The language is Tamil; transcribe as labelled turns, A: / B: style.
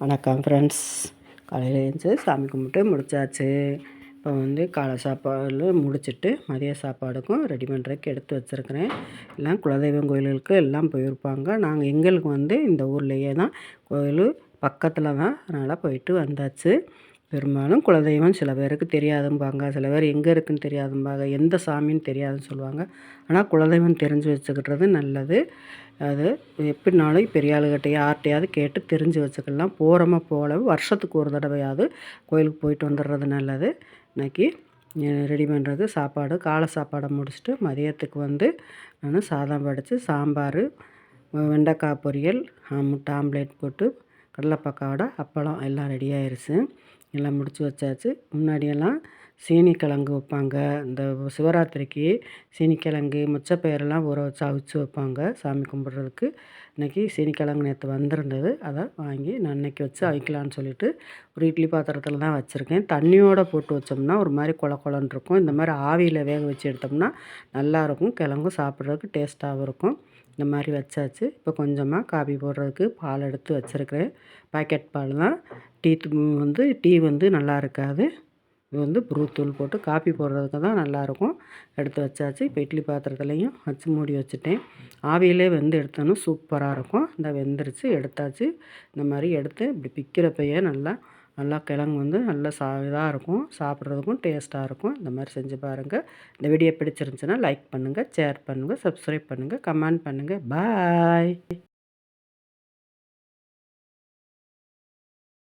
A: வணக்கம் ஃப்ரெண்ட்ஸ் காலையில் எழுந்து சாமி கும்பிட்டு முடிச்சாச்சு. இப்போ வந்து காலை சாப்பாடு முடிச்சுட்டு மதிய சாப்பாடுக்கும் ரெடி பண்ணுறதுக்கு எடுத்து வச்சுருக்கிறேன். எல்லாம் குலதெய்வம் கோயில்களுக்கு எல்லாம் போயிருப்பாங்க. நாங்கள் எங்களுக்கு வந்து இந்த ஊர்லேயே தான் கோயில் பக்கத்தில் தான் அதனால் போயிட்டு வந்தாச்சு. பெரும்பாலும் குலதெய்வம் சில பேருக்கு தெரியாதும்பாங்க. சில பேர் எங்கே இருக்குன்னு தெரியாதும்பாங்க. எந்த சாமின்னு தெரியாதுன்னு சொல்லுவாங்க. ஆனால் குலதெய்வம் தெரிஞ்சு வச்சுக்கிட்டது நல்லது. அது எப்படினாலும் பெரிய ஆளுகிட்ட யார்கிட்டையாவது கேட்டு தெரிஞ்சு வச்சுக்கலாம். போகிறோமா போகல வருஷத்துக்கு ஒரு தடவையாவது கோயிலுக்கு போயிட்டு வந்துடுறது நல்லது. இன்றைக்கி ரெடி பண்ணுறது சாப்பாடு காலை சாப்பாடை முடிச்சுட்டு மதியத்துக்கு வந்து நான் சாதம் வடித்து சாம்பார் வெண்டைக்காய் பொரியல் முட்டை ஆம்லேட் போட்டு கடலைப்பக்காவோட அப்பளம் எல்லாம் ரெடி ஆயிடுச்சு எல்லாம் முடித்து வச்சாச்சு. முன்னாடியெல்லாம் சீனிக்கிழங்கு வைப்பாங்க. இந்த சிவராத்திரிக்கு சீனிக்கிழங்கு முச்சப்பயிரெல்லாம் ஊற வச்சு அவிச்சு வைப்பாங்க சாமி கும்பிட்றதுக்கு. இன்றைக்கி சீனிக்கிழங்கு நேற்று வந்திருந்தது. அதை வாங்கி நான் இன்றைக்கி வச்சு அவிக்கலான்னு சொல்லிட்டு ஒரு இட்லி பாத்திரத்தில் தான் வச்சுருக்கேன். தண்ணியோடு போட்டு வச்சோம்னா ஒரு மாதிரி கொல கொலன்னு இருக்கும். இந்த மாதிரி ஆவியில் வேக வச்சு எடுத்தோம்னா நல்லாயிருக்கும் கிழங்கும் சாப்பிட்றதுக்கு டேஸ்ட்டாகவும் இருக்கும். இந்த மாதிரி வச்சாச்சு. இப்போ கொஞ்சமாக காபி போடுறதுக்கு பால் எடுத்து வச்சுருக்கிறேன். பாக்கெட் பால் தான். டீ வந்து டீ வந்து நல்லா இருக்காது. இது வந்து ப்ரூ தூள் போட்டு காப்பி போடுறதுக்கு தான் நல்லாயிருக்கும். எடுத்து வச்சாச்சு. இப்போ இட்லி பாத்திரத்துலையும் வச்சு மூடி வச்சுட்டேன். ஆவியிலே வெந்து எடுத்தோன்னு சூப்பராக இருக்கும். இந்த வெந்துருச்சு எடுத்தாச்சு. இந்த மாதிரி எடுத்து இப்படி பிக்கிறப்பையே நல்லா நல்லா கிழங்கு வந்து நல்லா சா இதாக இருக்கும். சாப்பிட்றதுக்கும் டேஸ்ட்டாக இருக்கும். இந்த மாதிரி செஞ்சு பாருங்கள் இந்த வீடியோ பிடிச்சிருந்துச்சுன்னா லைக் பண்ணுங்கள் ஷேர் பண்ணுங்கள் சப்ஸ்கிரைப் பண்ணுங்கள் கமெண்ட் பண்ணுங்கள் பாய்!